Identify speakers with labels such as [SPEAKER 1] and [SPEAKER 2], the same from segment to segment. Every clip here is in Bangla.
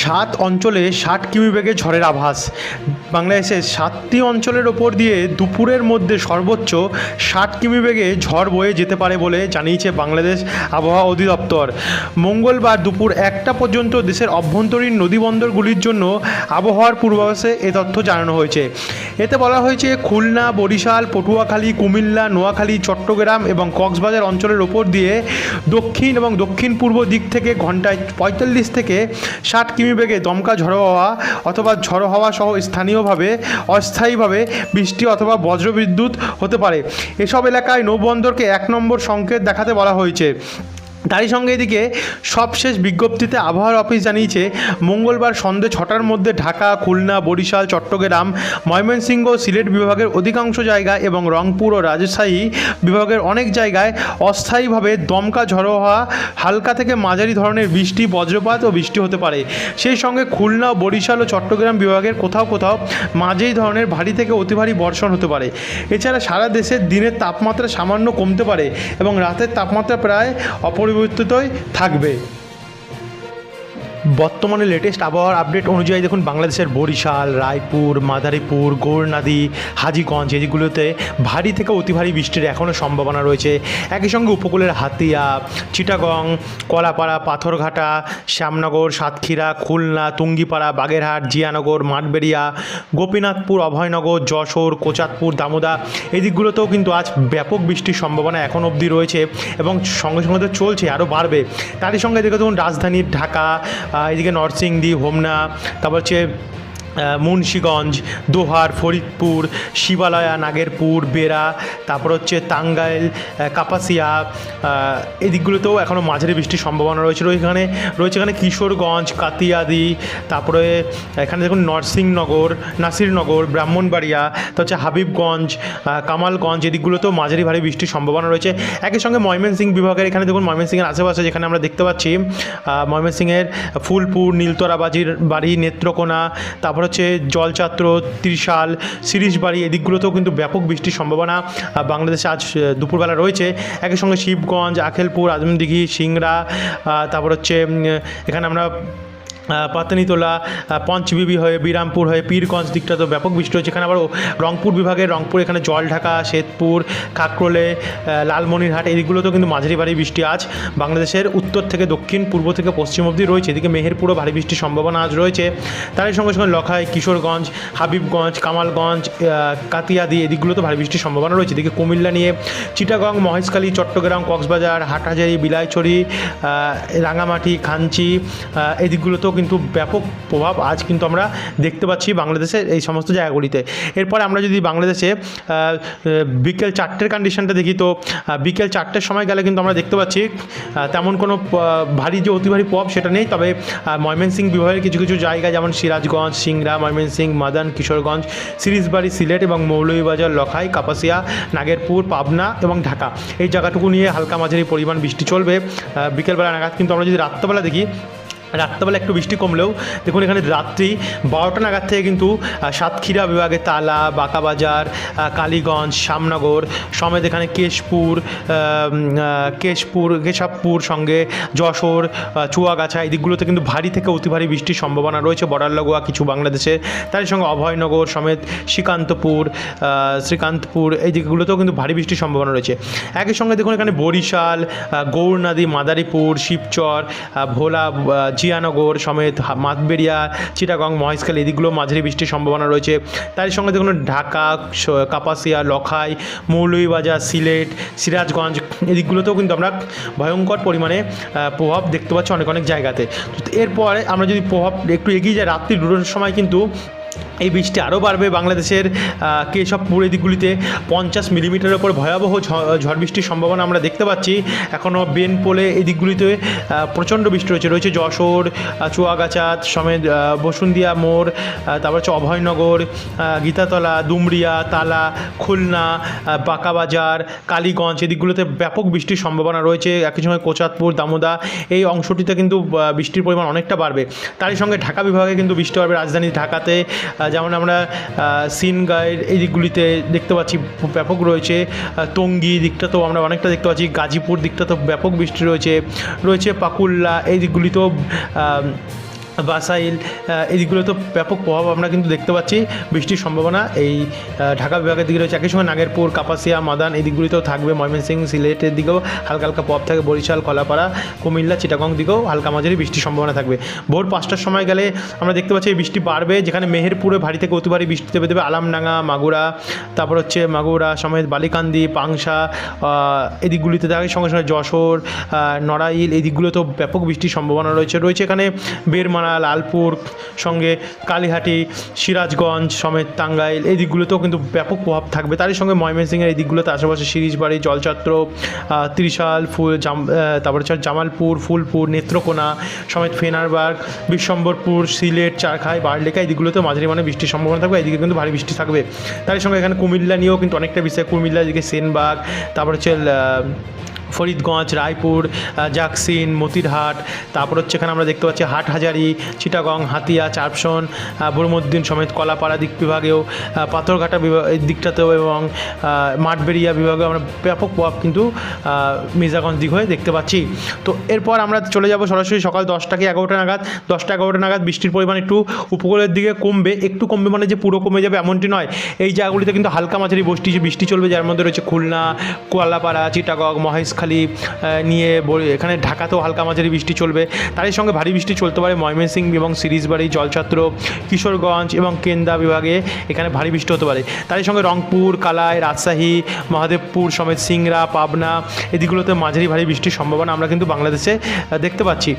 [SPEAKER 1] সাত অঞ্চলে ষাট কিমি বেগে ঝড়ের আভাস। বাংলাদেশের সাতটি অঞ্চলের ওপর দিয়ে দুপুরের মধ্যে সর্বোচ্চ ষাট কিমি বেগে ঝড় বয়ে যেতে পারে বলে জানিয়েছে বাংলাদেশ আবহাওয়া অধিদপ্তর। মঙ্গলবার দুপুর একটা পর্যন্ত দেশের অভ্যন্তরীণ নদীবন্দরগুলির জন্য আবহাওয়ার পূর্বাভাসে এ তথ্য জানানো হয়েছে। এতে বলা হয়েছে, খুলনা, বরিশাল, পটুয়াখালী, কুমিল্লা, নোয়াখালী, চট্টগ্রাম এবং কক্সবাজার অঞ্চলের ওপর দিয়ে দক্ষিণ এবং দক্ষিণ পূর্ব দিক থেকে ঘন্টায় পঁয়তাল্লিশ থেকে ষাট কিমি বেগে দমকা ঝড়ো হওয়া অথবা ঝড়ো হওয়া সহ স্থানীয়ভাবে, অস্থায়ীভাবে বৃষ্টি অথবা বজ্রবিদ্যুৎ হতে পারে। এসব এলাকায় নৌবন্দরকে এক নম্বর সংকেত দেখাতে বলা হয়েছে। তারই সঙ্গে এদিকে সবশেষ বিজ্ঞপ্তিতে আবহাওয়ার অফিস জানিয়েছে, মঙ্গলবার সন্ধে ছটার মধ্যে ঢাকা, খুলনা, বরিশাল, চট্টগ্রাম, ময়মনসিংহ, সিলেট বিভাগের অধিকাংশ জায়গায় এবং রংপুর ও রাজশাহী বিভাগের অনেক জায়গায় অস্থায়ীভাবে দমকা ঝড়ো হওয়া, হালকা থেকে মাঝারি ধরনের বৃষ্টি, বজ্রপাত ও বৃষ্টি হতে পারে। সেই সঙ্গে খুলনা, বরিশাল ও চট্টগ্রাম বিভাগের কোথাও কোথাও মাঝারি ধরনের ভারী থেকে অতি ভারী বর্ষণ হতে পারে। এছাড়া সারা দেশের দিনের তাপমাত্রা সামান্য কমতে পারে এবং রাতের তাপমাত্রা প্রায় অপরিবর্তিতই থাকবে। বর্তমানে লেটেস্ট আবহাওয়ার আপডেট অনুযায়ী দেখুন, বাংলাদেশের বরিশাল, রায়পুর, মাদারীপুর গৌরনাদি হাজিগঞ্জ, এদিকগুলোতে ভারী থেকে অতি ভারী বৃষ্টির এখনও সম্ভাবনা রয়েছে। একই সঙ্গে উপকূলের হাতিয়া, চিটাগং, কলাপাড়া, পাথরঘাটা, শ্যামনগর, সাতক্ষীরা, খুলনা, তুঙ্গিপাড়া, বাগেরহাট, জিয়ানগর, মাঠবেড়িয়া, গোপীনাথপুর, অভয়নগর, যশোর কোচাতপুর দামোদা এই দিকগুলোতেও কিন্তু আজ ব্যাপক বৃষ্টির সম্ভাবনা এখন অবধি রয়েছে এবং সঙ্গে সঙ্গে তো চলছে, আরও বাড়বে। তারই সঙ্গে দেখে দেখুন রাজধানী ঢাকা এদিকে নরসিংদী হোমনা তারপর হচ্ছে মুন্সীগঞ্জ, দোহার, ফরিদপুর, শিবালয়া, নাগেরপুর, বেড়া, তারপর হচ্ছে টাঙ্গাইল কাপাসিয়া এই দিকগুলোতেও এখনও মাঝারি বৃষ্টির সম্ভাবনা রয়েছে। এখানে রয়েছে এখানে কিশোরগঞ্জ, কাতিয়াদি, তারপরে এখানে দেখুন নরসিংনগর নাসিরনগর, ব্রাহ্মণবাড়িয়া তো হচ্ছে হাবিবগঞ্জ কামালগঞ্জ এই দিকগুলোতেও মাঝারি ভারী বৃষ্টির সম্ভাবনা রয়েছে। একই সঙ্গে ময়মনসিং বিভাগের এখানে দেখুন ময়মনসিংহের আশেপাশে যেখানে আমরা দেখতে পাচ্ছি ময়মনসিংহের ফুলপুর, নীলতরাবাজির বাড়ি, নেত্রকোনা, তারপর হচ্ছে জলচাত্র ত্রিশাল শিরিশবাড়ি এদিকগুলোতেও কিন্তু ব্যাপক বৃষ্টির সম্ভাবনা বাংলাদেশে আজ দুপুরবেলা রয়েছে। একই সঙ্গে শিবগঞ্জ, আখেলপুর, আজমদিঘি, সিংড়া তারপর হচ্ছে এখানে আমরা পাতানিতোলা পঞ্চবিবি হয়ে বিরামপুর হয়ে পীরগঞ্জ দিকটা তো ব্যাপক বৃষ্টি হচ্ছে এখানে আবার রংপুর বিভাগের রংপুর এখানে জলঢাকা শ্বেতপুর কাকরোলে লালমনিরহাট এইগুলোতেও কিন্তু মাঝারি ভারী বৃষ্টি আজ। বাংলাদেশের উত্তর থেকে দক্ষিণ পূর্ব থেকে পশ্চিম অবধি রয়েছে। এদিকে মেহেরপুরও ভারী বৃষ্টির সম্ভাবনা আজ রয়েছে। তারই সঙ্গে সঙ্গে লখাই কিশোরগঞ্জ হাবিবগঞ্জ কামালগঞ্জ কাতিয়াদি এদিকগুলোতে ভারী বৃষ্টির সম্ভাবনা রয়েছে। এদিকে কুমিল্লা নিয়ে চিটাগং মহেশখালী চট্টগ্রাম কক্সবাজার হাটহাজারি বিলাইছড়ি রাঙামাটি খাঞ্চি আহ, এই দিকগুলোতেও কিন্তু ব্যাপক প্রভাব আজ কিন্তু আমরা দেখতে পাচ্ছি বাংলাদেশের এই সমস্ত জায়গাগুলিতে। এরপরে আমরা যদি বাংলাদেশে বিকেল চারটের কন্ডিশনটা দেখি তো বিকেল চারটের সময় গেলে কিন্তু আমরা দেখতে পাচ্ছি তেমন কোনো ভারী যে অতি ভারী প্রভাব সেটা নেই। তবে আহ, ময়মনসিংহ বিভাগের কিছু কিছু জায়গা যেমন সিরাজগঞ্জ সিংড়া ময়মনসিংহ মাদান কিশোরগঞ্জ সিরিজবাড়ি সিলেট এবং মৌলভীবাজার লখাই কাপাসিয়া নাগেরপুর পাবনা এবং ঢাকা। এই জায়গাটুকু নিয়ে হালকা মাঝারি পরিমাণ বৃষ্টি চলবে। বিকেলবেলা নাগাদ কিন্তু আমরা যদি রাত্রেবেলা দেখি রাত্রেবেলা একটু বৃষ্টি কমলেও দেখুন এখানে রাত্রি বারোটা নাগাদ থেকে কিন্তু সাতক্ষীরা বিভাগে তালা, বাঁকাবাজার কালীগঞ্জ, শ্যামনগর, সমেত এখানে কেশপুর কেশপুর, কেশবপুর সঙ্গে যশোর চুয়াগাছা, এই দিকগুলোতে কিন্তু ভারী থেকে অতি ভারী বৃষ্টির সম্ভাবনা রয়েছে। বর্ডার লাগোয়া কিছু বাংলাদেশে। তার সঙ্গে অভয়নগর সমেত শ্রীকান্তপুর শ্রীকান্তপুর, এই দিকগুলোতেও কিন্তু ভারী বৃষ্টির সম্ভাবনা রয়েছে। একই সঙ্গে দেখুন এখানে বরিশাল গৌরনদী, মাদারীপুর, শিবচর ভোলা জিয়ানগর সমেত মাতবেড়িয়া চিটাগং, মহেশখাল এদিকগুলো মাঝারি বৃষ্টির সম্ভাবনা রয়েছে। তার সঙ্গে দেখুন ঢাকা কাপাসিয়া, লখাই, মৌলভীবাজার, সিলেট, সিরাজগঞ্জ এদিকগুলোতেও কিন্তু আমরা ভয়ঙ্কর পরিমাণে প্রভাব দেখতে পাচ্ছি অনেক অনেক জায়গাতে। এরপরে আমরা যদি প্রভাব একটু এগিয়ে যাই, রাত্রি দুটোর সময় কিন্তু এই বৃষ্টি আরও বাড়বে বাংলাদেশের কেশবপুর দিকগুলিতে পঞ্চাশ মিলিমিটারের ওপর ভয়াবহ ঝড় বৃষ্টির সম্ভাবনা আমরা দেখতে পাচ্ছি। এখনও বেনপোলে এই দিকগুলিতে প্রচণ্ড বৃষ্টি রয়েছে। রয়েছে যশোর চুয়াগাছাত চুয়াগাছা, সমেত বসুন্দিয়া মোড় তারপর হচ্ছে অভয়নগর গীতাতলা দুমরিয়া তালা, খুলনা বাঁকাবাজার, কালীগঞ্জ, এই দিকগুলোতে ব্যাপক বৃষ্টির সম্ভাবনা রয়েছে। একই সঙ্গে কোচাতপুর, দামোদা, এই অংশটিতে কিন্তু বৃষ্টির পরিমাণ অনেকটা বাড়বে। তারই সঙ্গে ঢাকা বিভাগে কিন্তু বৃষ্টি বাড়বে রাজধানী ঢাকাতে যেমন আমরা সিন গাইড এই দিকগুলিতে দেখতে পাচ্ছি ব্যাপক রয়েছে। টঙ্গী দিকটাতেও আমরা অনেকটা দেখতে পাচ্ছি। গাজীপুর দিকটা তো ব্যাপক বৃষ্টি রয়েছে। রয়েছে পাকুল্লা এই দিকগুলিতেও বাসাইল আহ, এই দিকগুলো তো ব্যাপক প্রভাব আমরা কিন্তু দেখতে পাচ্ছি। বৃষ্টির সম্ভাবনা এই ঢাকা বিভাগের দিকে রয়েছে একই সঙ্গে নাগেরপুর কাপাসিয়া মাদান এই দিকগুলিতেও থাকবে ময়মনসিংহ সিলেটের দিকেও হালকা হালকা প্রভাব থাকে বরিশাল কলাপাড়া কুমিল্লা চিটাগং দিকেও হালকা মাঝারি বৃষ্টির সম্ভাবনা থাকবে। ভোর পাঁচটার সময় গেলে আমরা দেখতে পাচ্ছি বৃষ্টি বাড়বে যেখানে মেহেরপুরে ভারী থেকে অতি ভারী বৃষ্টি দেবে দেবে আলামডাঙ্গা মাগুরা তারপর হচ্ছে মাগুরা সমেত বালিকান্দি পাংশা আহ, এই দিকগুলিতে থাকে সঙ্গে সঙ্গে যশোর নড়াইল এই দিকগুলোতেও ব্যাপক বৃষ্টির সম্ভাবনা রয়েছে রয়েছে এখানে বেরমারা লালপুর সঙ্গে কালীহাটি সিরাজগঞ্জ সমেত টাঙ্গাইল এই দিকগুলোতেও কিন্তু ব্যাপক প্রভাব থাকবে। তারই সঙ্গে ময়মনসিংহের এই দিকগুলোতে আশেপাশে শিরিশবাড়ি জলছত্র আহ, ত্রিশাল ফুল জাম তারপরে হচ্ছে জামালপুর ফুলপুর নেত্রকোনা সমেত ফেনারবাগ বিশ্বম্বরপুর সিলেট চারখাই বারলেখা এই দিকগুলোতে মাঝারি মানে বৃষ্টির সম্ভাবনা থাকবে। এদিকে কিন্তু ভারী বৃষ্টি থাকবে। তারই সঙ্গে এখানে কুমিল্লা নিয়েও কিন্তু অনেকটা বিষয়। কুমিল্লা এদিকে সেনবাগ তারপর হচ্ছে ফরিদগঞ্জ রায়পুর জাকসিন মতিরহাট তারপর হচ্ছে এখানে আমরা দেখতে পাচ্ছি হাটহাজারি চিটাগং হাতিয়া চারপসন বরমুদ্দিন সমেত কলাপাড়া দিক বিভাগেও পাথরঘাটা বিভাগ দিকটাতেও এবং আহ, মাঠবেড়িয়া বিভাগেও আমরা ব্যাপক প্রভাব কিন্তু মির্জাগঞ্জ দিক হয়ে দেখতে পাচ্ছি। তো এরপর আমরা চলে যাব সরাসরি সকাল দশটা কি এগারোটা নাগাদ দশটা এগারোটা নাগাদ বৃষ্টির পরিমাণ একটু উপকূলের দিকে কমবে একটু কমবে মানে যে পুরো কমে যাবে এমনটি নয়। এই জায়গাগুলিতে কিন্তু হালকা মাঝারি বৃষ্টি বৃষ্টি চলবে যার মধ্যে রয়েছে খুলনা কোয়ালাপাড়া চিটাগং মহেশখালী আহ, নিয়ে এখানে ঢাকাতেও হালকা মাঝারি বৃষ্টি চলবে। তারই সঙ্গে ভারী বৃষ্টি চলতে পারে ময়মনসিং এবং সিরিজবাড়ি জলছাত্র কিশোরগঞ্জ এবং কেন্দা বিভাগে এখানে ভারী বৃষ্টি হতে পারে। তারই সঙ্গে রংপুর কালাই রাজশাহী মহাদেবপুর সমেত সিংরা পাবনা এদিকগুলোতে মাঝারি ভারী বৃষ্টির সম্ভাবনা আমরা কিন্তু বাংলাদেশে দেখতে পাচ্ছি।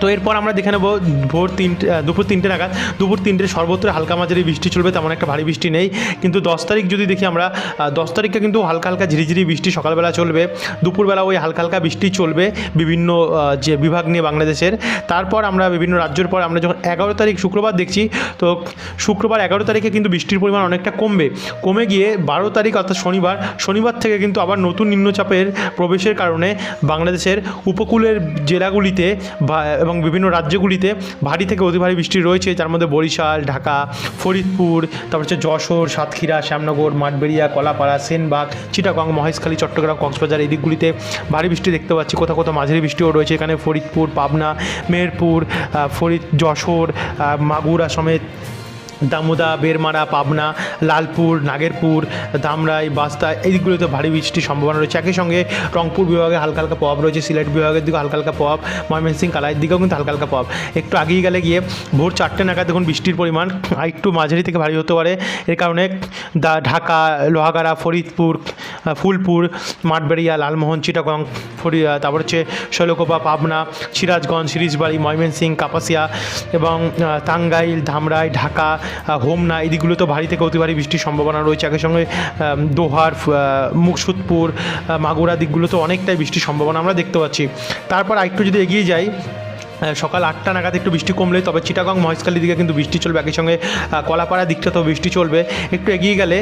[SPEAKER 1] তো এরপর আমরা দেখে নেব ভোর তিনটে দুপুর তিনটে নাগাদ। দুপুর তিনটে সর্বত্র হালকা মাঝারি বৃষ্টি চলবে, তেমন একটা ভারী বৃষ্টি নেই। কিন্তু দশ তারিখ যদি দেখি আমরা দশ তারিখে কিন্তু হালকা হালকা ঝিরিঝিরি বৃষ্টি সকালবেলা চলবে। দুপুরবেলা ওই হালকা হালকা বৃষ্টি চলবে বিভিন্ন যে বিভাগ নিয়ে বাংলাদেশের। তারপর আমরা বিভিন্ন রাজ্যের পর আমরা যখন এগারো তারিখ শুক্রবার দেখছি, তো শুক্রবার এগারো তারিখে কিন্তু বৃষ্টির পরিমাণ অনেকটা কমবে। কমে গিয়ে বারো তারিখ, অর্থাৎ শনিবার শনিবার থেকে কিন্তু আবার নতুন নিম্নচাপের প্রবেশের কারণে বাংলাদেশের উপকূলের জেলাগুলিতে বা- এবং বিভিন্ন রাজ্যগুলিতে ভারী থেকে অতি ভারী বৃষ্টি রয়েছে। যার মধ্যে বরিশাল, ঢাকা, ফরিদপুর, তারপর হচ্ছে যশোর, সাতক্ষীরা, শ্যামনগর, মাঠবেড়িয়া, কলাপাড়া, সেনবাগ, চিটাগং, মহেশখালী, চট্টগ্রাম, কক্সবাজার এই দিকগুলিতে ভারী বৃষ্টি দেখতে পাচ্ছি। কোথাও কোথাও মাঝারি বৃষ্টিও রয়েছে। এখানে ফরিদপুর, পাবনা, মেহেরপুর ফরিদ, যশোর মাগুরা সমেত দামোদা, বেরমারা, পাবনা, লালপুর, নাগেরপুর ধামরাই বাস্তা এই দিকগুলোতে ভারী বৃষ্টির সম্ভাবনা রয়েছে। একই সঙ্গে রংপুর বিভাগে হালকা হালকা প্রভাব রয়েছে, সিলেট বিভাগের দিকে হালকা হালকা প্রভাব, ময়মনসিং, কালাইয়ের দিকেও কিন্তু হালকা হালকা প্রভাব। একটু আগিয়ে গেলে গিয়ে ভোর চারটে নাগাদ দেখুন বৃষ্টির পরিমাণ একটু মাঝারি থেকে ভারী হতে পারে। এর কারণে ঢাকা, লোহাগাড়া, ফরিদপুর ফুলপুর, মাঠবেড়িয়া, লালমোহন, চিটাগং ফরি তারপর হচ্ছে শৈলকোপা, পাবনা, সিরাজগঞ্জ, সিরিজবাড়ি ময়মনসিং কাপাসিয়া এবং টাঙ্গাইল, ধামরাই, ঢাকা হোমনা এই তো ভারী থেকে অতি ভারী বৃষ্টির সম্ভাবনা রয়েছে। একই সঙ্গে দোহার মুকসুদপুর মাগুরা দিকগুলোতে অনেকটাই বৃষ্টির সম্ভাবনা আমরা দেখতে পাচ্ছি। তারপর আরেকটু যদি এগিয়ে যাই সকাল আটটা নাগাদ একটু বৃষ্টি কমলে, তবে চিটাগং, মহেশখালীর দিকে কিন্তু বৃষ্টি চলবে, একই সঙ্গে কলাপাড়া দিকটাতেও বৃষ্টি চলবে। একটু এগিয়ে গেলে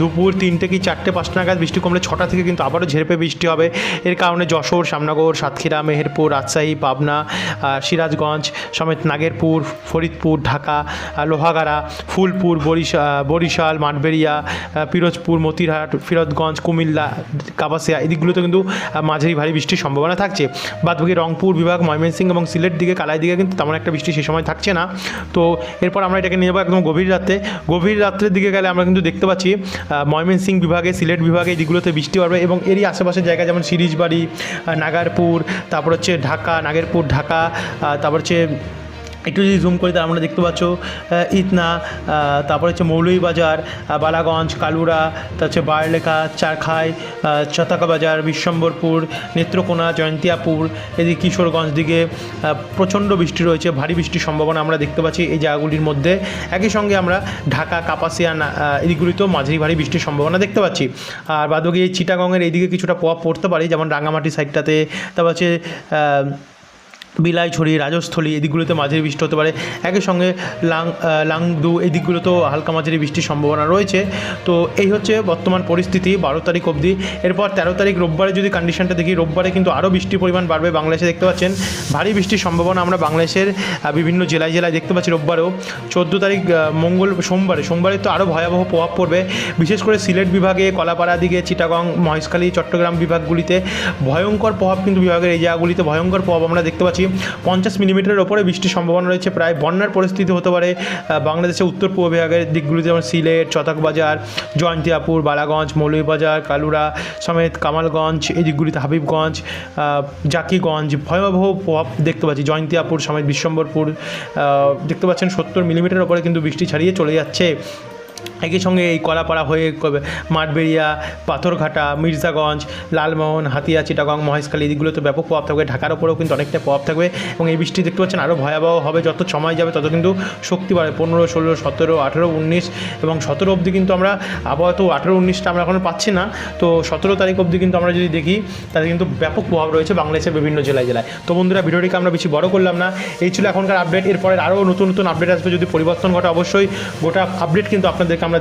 [SPEAKER 1] দুপুর তিনটে কি চারটে, পাঁচটা নাগাদ বৃষ্টি কমলে ছটা থেকে কিন্তু আবারও ঝেড়পে বৃষ্টি হবে। এর কারণে যশোর শ্যামনগর সাতক্ষীরা, মেহেরপুর, রাজশাহী, পাবনা সিরাজগঞ্জ সমেত নাগেরপুর, ফরিদপুর, ঢাকা লোহাগাড়া, ফুলপুর, বরিশা বরিশাল, মাঠবেড়িয়া পিরোজপুর, মতিরহাট, ফিরোজগঞ্জ, কুমিল্লা, কাপাসিয়া এই দিকগুলোতে কিন্তু মাঝারি ভারী বৃষ্টির সম্ভাবনা থাকছে। বাদবাকি রংপুর, বিভাগ, ময়মনসিংহ এবং সিলেট দিকে, কালাই দিকে কিন্তু তেমন একটা বৃষ্টি সেই সময় থাকছে না। তো এরপর আমরা এটাকে নিয়ে যাব একদম গভীর রাতে গভীর রাত্রের দিকে গেলে আমরা কিন্তু দেখতে পাচ্ছি ময়মনসিং বিভাগে, সিলেট বিভাগে দিকগুলোতে বৃষ্টি পারবে এবং এরই আশেপাশের জায়গা যেমন সিরিজবাড়ি নাগারপুর, তারপর হচ্ছে ঢাকা, নাগেরপুর, ঢাকা তারপর হচ্ছে একটু যদি জুম করি, তাহলে আমরা দেখতে পাচ্ছ ইতনা তারপর হচ্ছে মৌলভীবাজার বালাগঞ্জ, কালুরা তার হচ্ছে বারলেখা, চারখাই চতাকা বাজার, বিশ্বম্বরপুর, নেত্রকোনা, জয়ন্তিয়াপুর, এদিকে কিশোরগঞ্জ দিকে প্রচণ্ড বৃষ্টি রয়েছে, ভারী বৃষ্টির সম্ভাবনা আমরা দেখতে পাচ্ছি এই জায়গাগুলির মধ্যে। একই সঙ্গে আমরা ঢাকা, কাপাসিয়া এদিকগুলিতেও মাঝারি ভারী বৃষ্টির সম্ভাবনা দেখতে পাচ্ছি। আর বাদবাকি এই চিটাগংয়ের এইদিকে কিছুটা প্রভাব পড়তে পারে, যেমন রাঙামাটি সাইডটাতে তারপর হচ্ছে বিলাইছড়ি, রাজস্থলী, এদিকগুলোতে মাঝারি বৃষ্টি হতে পারে। একই সঙ্গে লাং লাংদু এই দিকগুলোতেও হালকা মাঝারি বৃষ্টির সম্ভাবনা রয়েছে। তো এই হচ্ছে বর্তমান পরিস্থিতি, বারো তারিখ অবধি। এরপর তেরো তারিখ রোববারে যদি কন্ডিশনটা দেখি, রোববারে কিন্তু আরও বৃষ্টির পরিমাণ বাড়বে বাংলাদেশে দেখতে পাচ্ছেন। ভারী বৃষ্টির সম্ভাবনা আমরা বাংলাদেশের বিভিন্ন জেলায় জেলায় দেখতে পাচ্ছি রোববারেও। চোদ্দ তারিখ মঙ্গল, সোমবারে সোমবারে তো আরও ভয়াবহ প্রভাব পড়বে। বিশেষ করে সিলেট বিভাগে, কলাপাড়া দিকে, চিটাগং, মহেশখালী, চট্টগ্রাম বিভাগগুলিতে ভয়ঙ্কর প্রভাব কিন্তু বিভাগের এই জায়গাগুলিতে ভয়ঙ্কর প্রভাব আমরা দেখতে পাচ্ছি। পঞ্চাশ মিলিমিটারের ওপরে বৃষ্টির সম্ভাবনা রয়েছে। প্রায় বন্যার পরিস্থিতি হতে পারে বাংলাদেশের উত্তর পূর্ব বিভাগের দিকগুলি যেমন সিলেট, চতকবাজার, জয়ন্তিয়াপুর, বালাগঞ্জ, মৌলভীবাজার, কালুরা সমেত কামালগঞ্জ, এই দিকগুলিতে হাবিবগঞ্জ জাকিগঞ্জ, ভয়াবহ প্রভাব দেখতে পাচ্ছি। জয়ন্তিয়াপুর সমেত বিশ্বম্বরপুর দেখতে পাচ্ছেন সত্তর মিলিমিটার ওপরে কিন্তু বৃষ্টি ছাড়িয়ে চলে যাচ্ছে। একই সঙ্গে এই কলাপাড়া হয়ে মাঠবেড়িয়া, পাথরঘাটা, মির্জাগঞ্জ, লালমোহন, হাতিয়া, চিটাগং, মহেশখালী এদিকগুলোতে ব্যাপক প্রভাব থাকবে। ঢাকার ওপরেও কিন্তু অনেকটা প্রভাব থাকবে এবং এই বৃষ্টি দেখতে পাচ্ছেন আরও ভয়াবহ হবে যত সময় যাবে তত কিন্তু শক্তি বাড়ে পনেরো, ষোলো, সতেরো, আঠেরো, উনিশ এবং সতেরো অবধি কিন্তু আমরা আবহাওয়া তো আঠেরো, উনিশটা আমরা এখনও পাচ্ছি না। তো সতেরো তারিখ অবধি কিন্তু আমরা যদি দেখি তাতে কিন্তু ব্যাপক প্রভাব রয়েছে বাংলাদেশের বিভিন্ন জেলায় জেলায়। তো বন্ধুরা ভিডিওটিকে আমরা বেশি বড় করলাম না। এই ছিল এখনকার আপডেট এরপরে আরও নতুন নতুন আপডেট আসবে যদি পরিবর্তন ঘটে অবশ্যই গোটা আপডেট কিন্তু আপনাদেরকে আমরা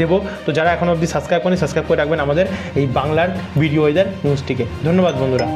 [SPEAKER 1] দেবো। তো যারা এখন অবধি সাবস্ক্রাইব করেন সাবস্ক্রাইব করে রাখবেন আমাদের এই বাংলার ভিডিও ওয়েদার নিউজটিকে ধন্যবাদ বন্ধুরা।